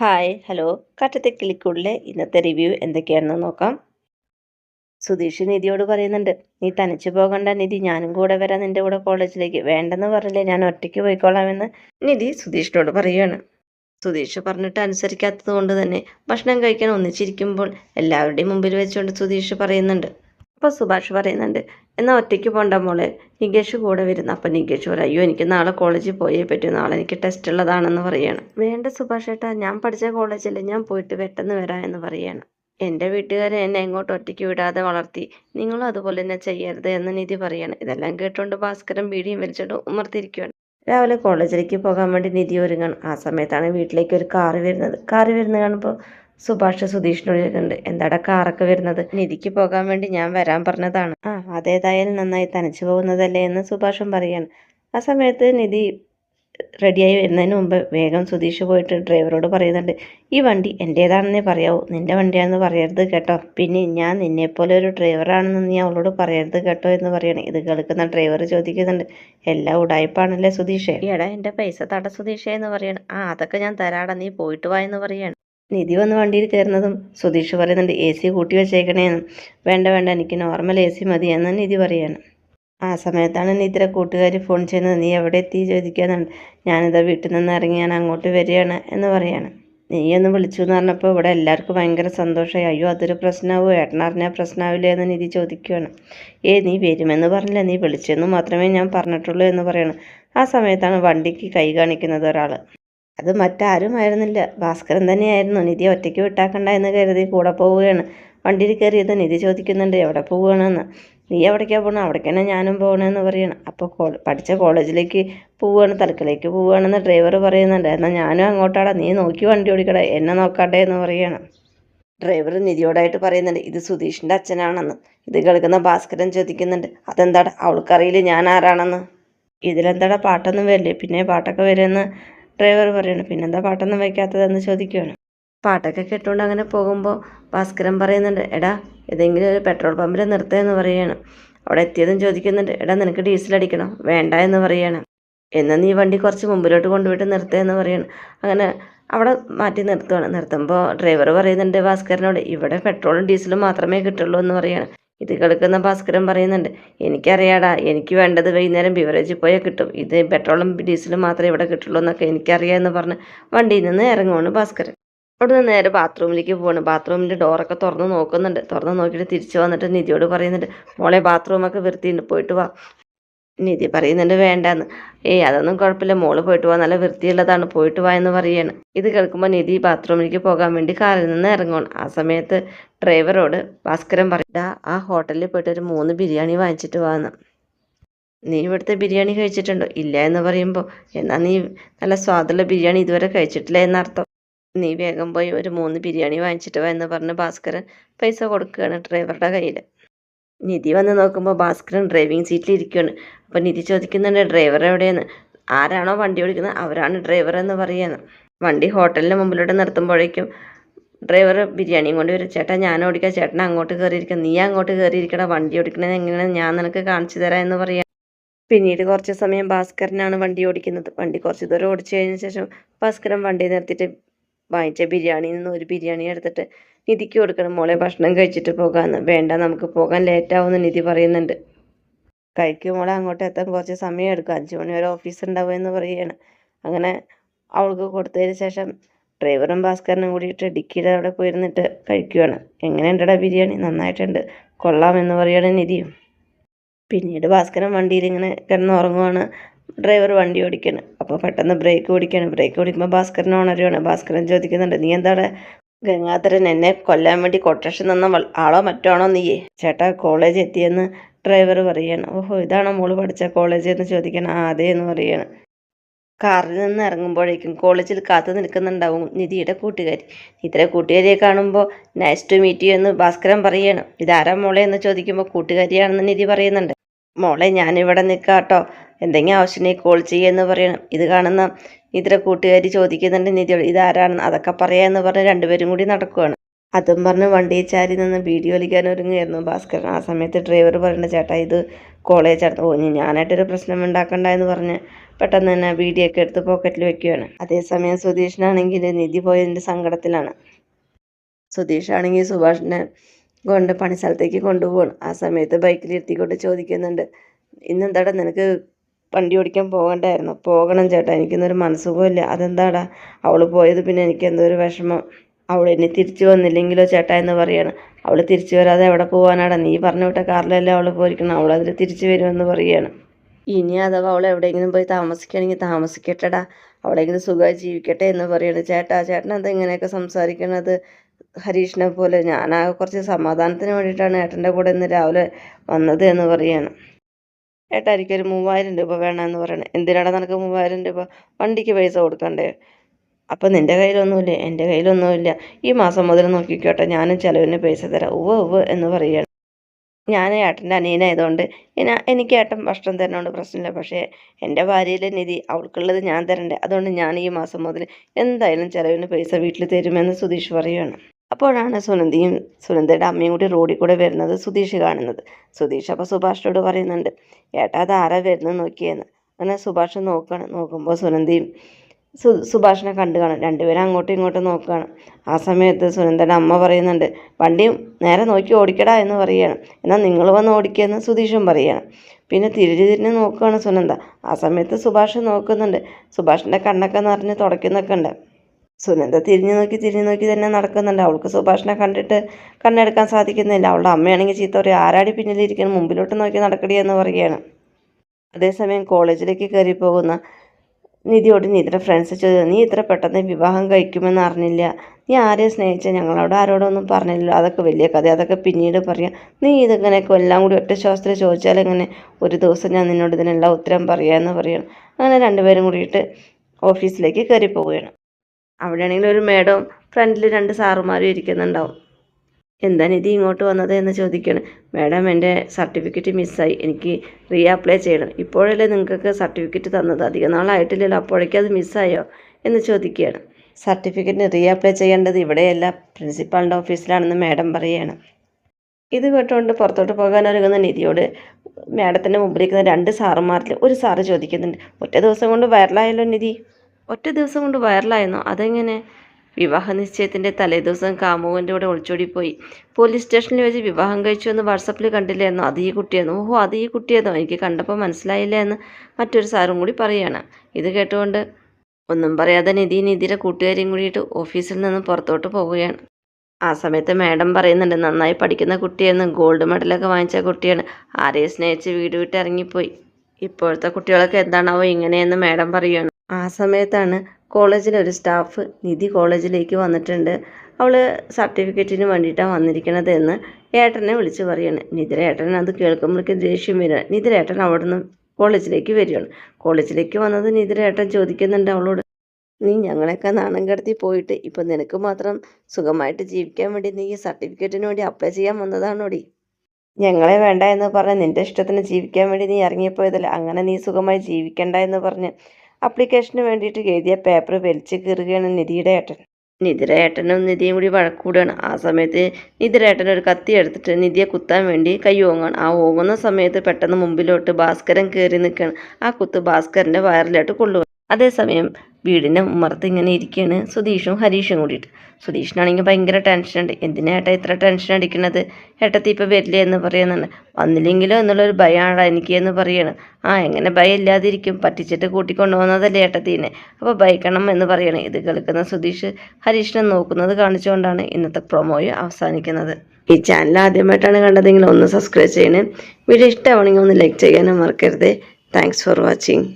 Hi hello കാറ്റത്തെ കിളിക്കൂടിലെ ഇന്നത്തെ review എന്തൊക്കെയാണെന്ന് നോക്കാം. സുധീഷ് നിധിയോട് പറയുന്നുണ്ട് നീ തനിച്ചു പോകണ്ട നിധി ഞാനും കൂടെ വരാം. നിന്റെ കൂടെ കോളേജിലേക്ക് വേണ്ടെന്ന് പറഞ്ഞില്ലേ ഞാൻ ഒറ്റയ്ക്ക് പോയിക്കോളാമെന്ന്. നിധി സുധീഷിനോട് പറയുകയാണ് സുധീഷ് പറഞ്ഞിട്ട് അനുസരിക്കാത്തത് കൊണ്ട് തന്നെ ഭക്ഷണം കഴിക്കാൻ ഒന്നിച്ചിരിക്കുമ്പോൾ എല്ലാവരുടെയും മുമ്പിൽ വെച്ചുകൊണ്ട് സുധീഷ് പറയുന്നുണ്ട് അപ്പോൾ സുഭാഷ് പറയുന്നുണ്ട് എന്നാൽ ഒറ്റയ്ക്ക് പോണ്ട മോളെ. നികേഷ് കൂടെ വരുന്ന. അപ്പം നികേഷ് പറയും അയ്യോ എനിക്ക് നാളെ കോളേജിൽ പോയേ പറ്റൂ. നാളെ എനിക്ക് ടെസ്റ്റ് ഉള്ളതാണെന്ന് പറയണം. വേണ്ട സുഭാഷ് ഏട്ടാ ഞാൻ പഠിച്ച കോളേജിൽ ഞാൻ പോയിട്ട് പെട്ടെന്ന് വരാം എന്ന് പറയണം. എന്റെ വീട്ടുകാരെ എന്നെ എങ്ങോട്ട് ഒറ്റയ്ക്ക് വിടാതെ വളർത്തി. നിങ്ങളും അതുപോലെ തന്നെ ചെയ്യരുത് എന്ന് നിധി പറയാണ്. ഇതെല്ലാം കേട്ടുകൊണ്ട് ഭാസ്കരൻ ബീഡിയും വലിച്ചിട്ട് ഉമർത്തിരിക്കുകയാണ് രാവിലെ കോളേജിലേക്ക് പോകാൻ വേണ്ടി നിധി ഒരുങ്ങണം. ആ സമയത്താണ് വീട്ടിലേക്ക് ഒരു കാറ് വരുന്നത്. കാറ് വരുന്ന കാണുമ്പോൾ സുഭാഷ് സുധീഷിനോട് ചോദിക്കുന്നുണ്ട് എന്താടാ കാറൊക്കെ വരുന്നത്? നിധിക്ക് പോകാൻ വേണ്ടി ഞാൻ വരാൻ പറഞ്ഞതാണ്. ആ അതേതായാലും നന്നായി തനിച്ചു പോകുന്നതല്ലേ എന്ന് സുഭാഷും പറയാണ് ആ സമയത്ത് നിധി റെഡിയായി വരുന്നതിന് മുമ്പ് വേഗം സുധീഷ് പോയിട്ട് ഡ്രൈവറോട് പറയുന്നുണ്ട് ഈ വണ്ടി എന്റേതാണെന്നേ പറയാവൂ. നിന്റെ വണ്ടിയാണെന്ന് പറയരുത് കേട്ടോ. പിന്നെ ഞാൻ നിന്നെപ്പോലെ ഒരു ഡ്രൈവറാണെന്ന് നീ അവളോട് പറയരുത് കേട്ടോ എന്ന് പറയണം ഇത് കേൾക്കുന്ന ഡ്രൈവർ ചോദിക്കുന്നുണ്ട് എല്ലാം ഉടായ്പാണല്ലേ സുധീഷേ? എടാ എന്റെ പൈസ തട സുധീഷേ എന്ന് പറയണം ആ അതൊക്കെ ഞാൻ തരാടാ. നീ പോയിട്ട് വാ എന്ന് പറയാണ് നിധി വന്ന് വണ്ടിയിൽ കയറുന്നതും സുധീഷ് പറയുന്നുണ്ട് എ സി കൂട്ടി വെച്ചേക്കണേന്ന് വേണ്ട വേണ്ട എനിക്ക് നോർമൽ എ സി മതി എന്ന് നിധി പറയാണ്. ആ സമയത്താണ് നിധിയുടെ കൂട്ടുകാർ ഫോൺ ചെയ്യുന്നത്. നീ എവിടെ എത്തി? ചോദിക്കാന്നുണ്ട് ഞാനിതാ വീട്ടിൽ നിന്ന് ഇറങ്ങി ഞാൻ അങ്ങോട്ട് വരികയാണ് എന്ന് പറയാണ്. നീ ഒന്ന് വിളിച്ചു എന്ന് പറഞ്ഞപ്പോൾ ഇവിടെ എല്ലാവർക്കും ഭയങ്കര സന്തോഷമായി. അയ്യോ അതൊരു പ്രശ്നമാവോ ഏട്ടനറിഞ്ഞാൽ പ്രശ്നമാവില്ലേ എന്ന് നിധി ചോദിക്കുകയാണ് ഏ നീ വരുമെന്ന് പറഞ്ഞില്ല. നീ വിളിച്ചെന്ന് മാത്രമേ ഞാൻ പറഞ്ഞിട്ടുള്ളൂ എന്ന് പറയണം. ആ സമയത്താണ് വണ്ടിക്ക് കൈ കാണിക്കുന്നത് ഒരാൾ അത് മറ്റാരുമായിരുന്നില്ല ഭാസ്കരൻ തന്നെയായിരുന്നു. നിധി ഒറ്റയ്ക്ക് വിട്ടാക്കണ്ട എന്ന് കരുതി കൂടെ പോവുകയാണ്. വണ്ടിയിൽ കയറിയത് നിധി ചോദിക്കുന്നുണ്ട് എവിടെ പോവുകയാണെന്ന്? നീ എവിടേക്കാണ് പോകണം അവിടേക്ക് തന്നെ ഞാനും പോകണമെന്ന് പറയണം. അപ്പോൾ കോ പഠിച്ച കോളേജിലേക്ക് പോവുകയാണ് തലക്കിലേക്ക് പോവുകയാണെന്ന് ഡ്രൈവർ പറയുന്നുണ്ട്. എന്നാൽ ഞാനും അങ്ങോട്ടാടാ നീ നോക്കി വണ്ടി ഓടിക്കട എന്നെ നോക്കാട്ടെ എന്ന് പറയണം. ഡ്രൈവർ നിധിയോടായിട്ട് പറയുന്നുണ്ട് ഇത് സുധീഷിന്റെ അച്ഛനാണെന്ന്. ഇത് കേൾക്കുന്ന ഭാസ്കരൻ ചോദിക്കുന്നുണ്ട് അതെന്താടാ? അവൾക്കറിയില്ല ഞാൻ ആരാണെന്ന്. ഇതിലെന്താടാ? പാട്ടൊന്നും വരില്ലേ? പിന്നെ പാട്ടൊക്കെ വരുമെന്ന് ഡ്രൈവർ പറയണം പിന്നെന്താ പാട്ടൊന്നും വയ്ക്കാത്തതെന്ന് ചോദിക്കുകയാണ്. പാട്ടൊക്കെ കേട്ടുകൊണ്ട് അങ്ങനെ പോകുമ്പോൾ ഭാസ്കരൻ പറയുന്നുണ്ട് എടാ ഏതെങ്കിലും ഒരു പെട്രോൾ പമ്പിൽ നിർത്തുകയെന്ന് പറയുകയാണ് അവിടെ എത്തിയതും ചോദിക്കുന്നുണ്ട് എടാ നിനക്ക് ഡീസൽ അടിക്കണോ? വേണ്ട എന്ന് പറയുകയാണ് എന്നാൽ നീ വണ്ടി കുറച്ച് മുമ്പിലോട്ട് കൊണ്ടുപോയിട്ട് നിർത്തുകയെന്ന് പറയണം. അങ്ങനെ അവിടെ മാറ്റി നിർത്തുകയാണ് നിർത്തുമ്പോൾ ഡ്രൈവർ പറയുന്നുണ്ട് ഭാസ്കരനോട് ഇവിടെ പെട്രോളും ഡീസലും മാത്രമേ കിട്ടുള്ളൂ എന്ന് പറയാണ്. ഇത് കേൾക്കുന്ന ഭാസ്കരൻ പറയുന്നുണ്ട് എനിക്കറിയാടാ എനിക്ക് വേണ്ടത് വൈകുന്നേരം ബിവറേജിൽ പോയാൽ കിട്ടും. ഇത് പെട്രോളും ഡീസലും മാത്രമേ ഇവിടെ കിട്ടുള്ളൂ എന്നൊക്കെ എനിക്കറിയാമെന്ന് പറഞ്ഞ് വണ്ടിയിൽ നിന്ന് ഇറങ്ങുവാണ് ഭാസ്കരൻ. അവിടെ നിന്ന് നേരെ ബാത്റൂമിലേക്ക് പോവാണ്. ബാത്റൂമിന്റെ ഡോറൊക്കെ തുറന്ന് നോക്കുന്നുണ്ട്. തുറന്ന് നോക്കിയിട്ട് തിരിച്ചു വന്നിട്ട് നിധിയോട് പറയുന്നുണ്ട് മോളെ ബാത്റൂമൊക്കെ വൃത്തിയുണ്ട്. പോയിട്ട് വാ. നിധി പറയുന്നുണ്ട് വേണ്ടാന്ന്. ഏയ് അതൊന്നും കുഴപ്പമില്ല. മോൾ പോയിട്ട് വാ. നല്ല വൃത്തിയുള്ളതാണ്. പോയിട്ട് വാ എന്ന് പറയാണ്. ഇത് കേൾക്കുമ്പോൾ നിധി ബാത്റൂമിലേക്ക് പോകാൻ വേണ്ടി കാറിൽ നിന്ന് ഇറങ്ങണം ആ സമയത്ത് ഡ്രൈവറോട് ഭാസ്കരൻ പറയണ്ട ആ ഹോട്ടലിൽ പോയിട്ട് ഒരു മൂന്ന് ബിരിയാണി വാങ്ങിച്ചിട്ട് വാന്ന്. നീ ഇവിടുത്തെ ബിരിയാണി കഴിച്ചിട്ടുണ്ടോ? ഇല്ല എന്ന് പറയുമ്പോൾ എന്നാൽ നീ നല്ല സ്വാദുള്ള ബിരിയാണി ഇതുവരെ കഴിച്ചിട്ടില്ല എന്നർത്ഥം. നീ വേഗം പോയി ഒരു മൂന്ന് ബിരിയാണി വാങ്ങിച്ചിട്ട് വാ എന്ന് പറഞ്ഞ് ഭാസ്കരൻ പൈസ കൊടുക്കുകയാണ് ഡ്രൈവറുടെ കയ്യിൽ നിധി വന്ന് നോക്കുമ്പോൾ ഭാസ്കരൻ ഡ്രൈവിംഗ് സീറ്റിൽ ഇരിക്കുകയാണ് അപ്പോൾ നിധി ചോദിക്കുന്നുണ്ട് ഡ്രൈവർ എവിടെയാണ് ആരാണോ വണ്ടി ഓടിക്കുന്നത്? അവരാണ് ഡ്രൈവർ എന്ന് പറയുന്നത് വണ്ടി ഹോട്ടലിന് മുമ്പിലൂടെ നിർത്തുമ്പോഴേക്കും ഡ്രൈവർ ബിരിയാണിയും കൊണ്ട് വരും. ചേട്ടാ ഞാൻ ഓടിക്കാം. ചേട്ടൻ അങ്ങോട്ട് കയറിയിരിക്കാം. നീ അങ്ങോട്ട് കയറിയിരിക്കണ വണ്ടി ഓടിക്കണത് എങ്ങനെയാണ് ഞാൻ നിനക്ക് കാണിച്ചു തരാം എന്ന് പറയാം പിന്നീട് കുറച്ച് സമയം ഭാസ്കരനാണ് വണ്ടി ഓടിക്കുന്നത്. വണ്ടി കുറച്ച് ദൂരം ഓടിച്ചു കഴിഞ്ഞ ശേഷം ഭാസ്കരൻ വണ്ടി നിർത്തിയിട്ട് വാങ്ങിച്ച ബിരിയാണിയിൽ നിന്ന് ഒരു ബിരിയാണി എടുത്തിട്ട് നിധിക്ക് കൊടുക്കണം. മോളെ ഭക്ഷണം കഴിച്ചിട്ട് പോകാമെന്ന് വേണ്ട നമുക്ക് പോകാൻ ലേറ്റാവുമെന്ന് നിധി പറയുന്നുണ്ട്. കഴിക്കും മോളെ അങ്ങോട്ട് എത്താൻ കുറച്ച് സമയം എടുക്കും. അഞ്ച് മണി വരെ ഓഫീസ് ഉണ്ടാവും എന്ന് പറയുകയാണ്. അങ്ങനെ അവൾക്ക് കൊടുത്തതിന് ശേഷം ഡ്രൈവറും ഭാസ്കരനും കൂടിയിട്ട് ഡിക്കിയുടെ അവിടെ പോയിരുന്നിട്ട് കഴിക്കുകയാണ് എങ്ങനെയുണ്ടടാ ബിരിയാണി? നന്നായിട്ടുണ്ട്. കൊള്ളാമെന്ന് പറയുകയാണ് നിധിയും പിന്നീട് ഭാസ്കരൻ വണ്ടിയിൽ ഇങ്ങനെ കിടന്ന് ഉറങ്ങുവാണ്. ഡ്രൈവർ വണ്ടി ഓടിക്കണം. അപ്പോൾ പെട്ടെന്ന് ബ്രേക്ക് ഓടിക്കണം. ബ്രേക്ക് ഓടിക്കുമ്പോൾ ഭാസ്കരൻ ഓണറിയാണ് ഭാസ്കരൻ ചോദിക്കുന്നുണ്ട് നീ എന്താണ് ഗംഗാധരൻ എന്നെ കൊല്ലാൻ വേണ്ടി കൊട്ടേഷൻ തന്ന ആളോ മറ്റോ ആണോ നീയേ ചേട്ടാ കോളേജ് എത്തിയെന്ന് ഡ്രൈവർ പറയാണ്. ഓഹോ ഇതാണോ മോൾ പഠിച്ച കോളേജ് എന്ന് ചോദിക്കണം ആ അതെ എന്ന് പറയാണ്. കാറിൽ നിന്ന് ഇറങ്ങുമ്പോഴേക്കും കോളേജിൽ കാത്തു നിൽക്കുന്നുണ്ടാവും നിധിയുടെ കൂട്ടുകാരി. നിധിയുടെ കൂട്ടുകാരിയെ കാണുമ്പോൾ നൈസ് ടു മീറ്റ് യു എന്ന് ഭാസ്കരൻ പറയാണ്. ഇതാരാ മോളെ? എന്ന് ചോദിക്കുമ്പോൾ കൂട്ടുകാരിയാണെന്ന് നിധി പറയുന്നുണ്ട്. മോളെ ഞാനിവിടെ നിൽക്കാം കേട്ടോ എന്തെങ്കിലും ആവശ്യമുണ്ടെങ്കിൽ കോൾ ചെയ്യുമെന്ന് പറയണം. ഇത് കാണുന്ന നിധിയുടെ കൂട്ടുകാരി ചോദിക്കുന്നുണ്ട് നിധിയോട് ഇതാരാണെന്ന് അതൊക്കെ പറയാമെന്ന് പറഞ്ഞ് രണ്ടുപേരും കൂടി നടക്കുവാണ്. അതും പറഞ്ഞ് വണ്ടിയിൽ ചാരി നിന്ന് വീഡിയോ വലിക്കാൻ ഒരുങ്ങുകയായിരുന്നു ഭാസ്കരൻ. ആ സമയത്ത് ഡ്രൈവർ പറയണ്ട ചേട്ടാ ഇത് കോളേജായിരുന്നു ഓ ഇനി ഞാനായിട്ടൊരു പ്രശ്നം ഉണ്ടാക്കണ്ട എന്ന് പറഞ്ഞ് പെട്ടെന്ന് തന്നെ വീഡിയോ ഒക്കെ എടുത്ത് പോക്കറ്റിൽ വെക്കുകയാണ് അതേസമയം സുധീഷിനാണെങ്കിൽ നിധി പോയതിന്റെ സങ്കടത്തിലാണ്. സുധീഷാണെങ്കിൽ സുഭാഷിനെ കൊണ്ട് പണിസ്ഥലത്തേക്ക് കൊണ്ടുപോകണം ആ സമയത്ത് ബൈക്കിൽ ഇരുത്തിക്കൊണ്ട് ചോദിക്കുന്നുണ്ട് ഇന്നെന്താടാ നിനക്ക് വണ്ടി ഓടിക്കാൻ പോകണ്ടായിരുന്നു. പോകണം ചേട്ടാ. എനിക്കിന്നൊരു മനസ്സുഖമില്ല അതെന്താടാ? അവൾ പോയത് പിന്നെ എനിക്ക് എന്തോ ഒരു വിഷമം. അവൾ ഇനി തിരിച്ചു വന്നില്ലെങ്കിലോ ചേട്ടാ എന്ന് പറയാണ്. അവൾ തിരിച്ചു വരാതെ എവിടെ പോകാനാടാ നീ പറഞ്ഞു വിട്ട കാറിലല്ലേ അവൾ പോയിരിക്കണം. അവൾ അതിൽ തിരിച്ചു വരുമെന്ന് പറയാണ്. ഇനി അഥവാ അവൾ എവിടെയെങ്കിലും പോയി താമസിക്കുകയാണെങ്കിൽ താമസിക്കട്ടെടാ. അവളെങ്കിലും സുഖമായി ജീവിക്കട്ടെ എന്ന് പറയുന്നത് ചേട്ടാ. ചേട്ടൻ എന്താ ഇങ്ങനെയൊക്കെ സംസാരിക്കണത്? ഹരീഷിനെ പോലെ ഞാനാകെ കുറച്ച് സമാധാനത്തിന് വേണ്ടിയിട്ടാണ് ഏട്ടന്റെ കൂടെ ഇന്ന് രാവിലെ വന്നത് എന്ന് പറയാണ്. ഏട്ടാ എനിക്കൊരു മൂവായിരം രൂപ വേണമെന്ന് പറയണേ. എന്തിനാടാ നിനക്ക് മൂവായിരം രൂപ? വണ്ടിക്ക് പൈസ കൊടുക്കണ്ടേ? അപ്പം നിന്റെ കയ്യിലൊന്നുമില്ലേ എന്റെ കയ്യിലൊന്നുമില്ല. ഈ മാസം മുതൽ നോക്കിക്കോട്ടെ ഞാനും ചിലവിന് പൈസ തരാം. ഉവ്വ് ഉവ്വ് എന്ന് പറയുകയാണ്. ഞാൻ ഏട്ടന്റെ അനിയനായതുകൊണ്ട് ഞാൻ എനിക്ക് ഏട്ടൻ ഭക്ഷണം തരണോണ്ട് പ്രശ്നമില്ല. പക്ഷേ എന്റെ ഭാര്യയിലെ നിധി അവൾക്കുള്ളത് ഞാൻ തരണ്ടേ. അതുകൊണ്ട് ഞാൻ ഈ മാസം മുതൽ എന്തായാലും ചിലവിന് പൈസ വീട്ടിൽ തരുമെന്ന് സുധീഷ് പറയുകയാണ് അപ്പോഴാണ് സുനന്ദിയും സുനന്ദയുടെ അമ്മയും കൂടി റോഡിൽ കൂടെ വരുന്നത് സുധീഷ് കാണുന്നത്. സുധീഷ് അപ്പോൾ സുഭാഷിനോട് പറയുന്നുണ്ട് ഏട്ടാ അത് ആരാ വരുന്നത് നോക്കിയെന്ന്. അങ്ങനെ സുഭാഷ് നോക്കുകയാണ് നോക്കുമ്പോൾ സുനന്ദിയും സു സുഭാഷിനെ കണ്ടു കാണും. രണ്ടുപേരും അങ്ങോട്ടും ഇങ്ങോട്ടും നോക്കുകയാണ് ആ സമയത്ത് സുനന്ദയുടെ അമ്മ പറയുന്നുണ്ട് വണ്ടി നേരെ നോക്കി ഓടിക്കടാ എന്ന് പറയുകയാണ് എന്നാൽ നിങ്ങൾ വന്ന് ഓടിക്കുകയെന്ന് സുധീഷും പറയുകയാണ് പിന്നെ തിരിഞ്ഞ് തിരിഞ്ഞ് നോക്കുകയാണ് സുനന്ദ. ആ സമയത്ത് സുഭാഷ് നോക്കുന്നുണ്ട്. സുഭാഷിന്റെ കണ്ണൊക്കെ നിറഞ്ഞ് തുടയ്ക്കുന്നൊക്കെ ഉണ്ട്. സുനന്ദ തിരിഞ്ഞു നോക്കി തിരിഞ്ഞു നോക്കി തന്നെ നടക്കുന്നുണ്ട്. അവൾക്ക് സുഭാഷിനെ കണ്ടിട്ട് കണ്ണെടുക്കാൻ സാധിക്കുന്നില്ല. അവളുടെ അമ്മയാണെങ്കിൽ ചീത്ത പറയും ആരാടി പിന്നിലിരിക്കണം? മുമ്പിലോട്ട് നോക്കി നടക്കടി എന്ന് പറയുകയാണ്. അതേസമയം കോളേജിലേക്ക് കയറി പോകുന്ന നിധിയോട് നിധിയുടെ ഫ്രണ്ട്സ് ചോദിച്ചു നീ ഇത്ര പെട്ടെന്ന് വിവാഹം കഴിക്കുമെന്ന് അറിഞ്ഞില്ല. നീ ആരെ സ്നേഹിച്ച? ഞങ്ങളോട് ആരോടൊന്നും പറഞ്ഞില്ലല്ലോ. അതൊക്കെ വലിയ കഥ. അതൊക്കെ പിന്നീട് പറയാം. നീ ഇതിങ്ങനെയൊക്കെ എല്ലാം കൂടി ഒറ്റ ശ്വാസത്തിൽ ചോദിച്ചാൽ എങ്ങനെ ഒരു ദിവസം ഞാൻ നിന്നോട് ഇതിനെല്ലാം ഉത്തരം പറയാമെന്ന് പറയണം. അങ്ങനെ രണ്ടുപേരും കൂടിയിട്ട് ഓഫീസിലേക്ക് കയറി പോവുകയാണ് അവിടെയാണെങ്കിൽ ഒരു മേഡവും ഫ്രണ്ടിൽ രണ്ട് സാറുമാരും ഇരിക്കുന്നുണ്ടാവും. എന്താ നിധി ഇങ്ങോട്ട് വന്നത് എന്ന് ചോദിക്കണം. മാഡം എന്റെ സർട്ടിഫിക്കറ്റ് മിസ്സായി. എനിക്ക് റീ അപ്ലൈ ചെയ്യണം. ഇപ്പോഴല്ലേ നിങ്ങൾക്ക് സർട്ടിഫിക്കറ്റ് തന്നത്. അധികം നാളായിട്ടില്ലല്ലോ. അപ്പോഴേക്കും അത് മിസ്സായോ എന്ന് ചോദിക്കുകയാണ്. സർട്ടിഫിക്കറ്റിന് റീ അപ്ലൈ ചെയ്യേണ്ടത് ഇവിടെയല്ല. പ്രിൻസിപ്പാളിന്റെ ഓഫീസിലാണെന്ന് മാഡം പറയുകയാണ്. ഇത് കേട്ടുകൊണ്ട് പുറത്തോട്ട് പോകാൻ ഒരുങ്ങുന്ന നിധിയോട് മാഡത്തിന്റെ മുമ്പിലിരിക്കുന്ന രണ്ട് സാറുമാരിൽ ഒരു സാറ് ചോദിക്കുന്നുണ്ട്. ഒറ്റ ദിവസം കൊണ്ട് വൈറലായല്ലോ നിധി. ഒറ്റ ദിവസം കൊണ്ട് വൈറലായിരുന്നു അതെങ്ങനെ? വിവാഹ നിശ്ചയത്തിന്റെ തലേദിവസം കാമുകന്റെ കൂടെ ഒളിച്ചോടിപ്പോയി. പോലീസ് സ്റ്റേഷനിൽ വെച്ച് വിവാഹം കഴിച്ചു എന്ന് വാട്സപ്പിൽ കണ്ടില്ലായിരുന്നു? അത് ഈ കുട്ടിയായിരുന്നു. ഓഹോ അത് ഈ കുട്ടിയായിരുന്നു? എനിക്ക് കണ്ടപ്പോൾ മനസ്സിലായില്ല എന്ന് മറ്റൊരു സാറും കൂടി പറയുകയാണ്. ഇത് കേട്ടുകൊണ്ട് ഒന്നും പറയാതെ നിധി നിധിയുടെ കൂട്ടുകാരിയും കൂടിയിട്ട് ഓഫീസിൽ നിന്ന് പുറത്തോട്ട് പോവുകയാണ്. ആ സമയത്ത് മാഡം പറയുന്നുണ്ട് നന്നായി പഠിക്കുന്ന കുട്ടിയായിരുന്നു. ഗോൾഡ് മെഡലൊക്കെ വാങ്ങിച്ച കുട്ടിയാണ്. ആരെയും സ്നേഹിച്ച് വീട് വിട്ട് ഇറങ്ങിപ്പോയി. ഇപ്പോഴത്തെ കുട്ടികളൊക്കെ എന്താണാവോ ഇങ്ങനെയെന്ന് മാഡം പറയുകയാണ്. ആ സമയത്താണ് കോളേജിലെ ഒരു സ്റ്റാഫ് നിധി കോളേജിലേക്ക് വന്നിട്ടുണ്ട്. അവൾ സർട്ടിഫിക്കറ്റിന് വേണ്ടിയിട്ടാണ് വന്നിരിക്കണത് എന്ന് ഏട്ടനെ വിളിച്ച് പറയാണ്. നിതിര ഏട്ടൻ അത് കേൾക്കുമ്പോഴേക്കും ദേഷ്യം വരിക. നിതിര ഏട്ടൻ അവിടെ നിന്ന് കോളേജിലേക്ക് വരികയാണ്. കോളേജിലേക്ക് വന്നത് നിതിര ഏട്ടൻ ചോദിക്കുന്നുണ്ട് അവളോട്. നീ ഞങ്ങളെയൊക്കെ നാണം കടത്തി പോയിട്ട് ഇപ്പം നിനക്ക് മാത്രം സുഖമായിട്ട് ജീവിക്കാൻ വേണ്ടി നീ ഈ സർട്ടിഫിക്കറ്റിന് വേണ്ടി അപ്ലൈ ചെയ്യാൻ വന്നതാണോടി? ഞങ്ങളെ വേണ്ട എന്ന് പറഞ്ഞ് നിന്റെ ഇഷ്ടത്തിന് ജീവിക്കാൻ വേണ്ടി നീ ഇറങ്ങിപ്പോയതല്ല. അങ്ങനെ നീ സുഖമായി ജീവിക്കണ്ട എന്ന് പറഞ്ഞ് അപ്ലിക്കേഷന് വേണ്ടിയിട്ട് എഴുതിയ പേപ്പർ വലിച്ചു കീറുകയാണ് നിധിയുടെ ഏട്ടൻ നിധിയുടെ ഏട്ടനും നിധിയും കൂടി വഴക്കൂടുകയാണ്. ആ സമയത്ത് നിധിയുടെ ഏട്ടൻ ഒരു കത്തി എടുത്തിട്ട് നിധിയെ കുത്താൻ വേണ്ടി കൈ ഓങ്ങാണ്. ആ ഓങ്ങുന്ന സമയത്ത് പെട്ടെന്ന് മുമ്പിലോട്ട് ഭാസ്കരൻ കയറി നിൽക്കുകയാണ്. ആ കുത്ത് ഭാസ്കരന്റെ വയറിലോട്ട് കൊള്ളുക അതേസമയം വീടിന്റെ ഉമ്മറത്ത് ഇങ്ങനെ ഇരിക്കുകയാണ് സുധീഷും ഹരീഷും കൂടിയിട്ട്. സുധീഷിനാണെങ്കിൽ ഭയങ്കര ടെൻഷനുണ്ട് എന്തിനാ ഏട്ടാ ഇത്ര ടെൻഷൻ അടിക്കണത്? ഏട്ടത്തി ഇപ്പോൾ വരില്ലേ എന്ന് പറയുന്നുണ്ട് വന്നില്ലെങ്കിലോ എന്നുള്ളൊരു ഭയമാണ് എനിക്ക് എന്ന് പറയാണ്. ആ എങ്ങനെ ഭയം ഇല്ലാതിരിക്കും. പറ്റിച്ചിട്ട് കൂട്ടിക്കൊണ്ടു പോകുന്നതല്ലേ ഏട്ടത്തീനെ. അപ്പോൾ ഭയക്കണം എന്ന് പറയണേ. ഇത് കേൾക്കുന്ന സുധീഷ് ഹരീഷിനെ നോക്കുന്നത് കാണിച്ചുകൊണ്ടാണ് ഇന്നത്തെ പ്രൊമോയും അവസാനിക്കുന്നത്. ഈ ചാനൽ ആദ്യമായിട്ടാണ് കണ്ടതെങ്കിൽ ഒന്ന് സബ്സ്ക്രൈബ് ചെയ്യണേ. വീഡിയോ ഇഷ്ടമാണെങ്കിൽ ഒന്ന് ലൈക്ക് ചെയ്യാനും മറക്കരുത്. Thanks for watching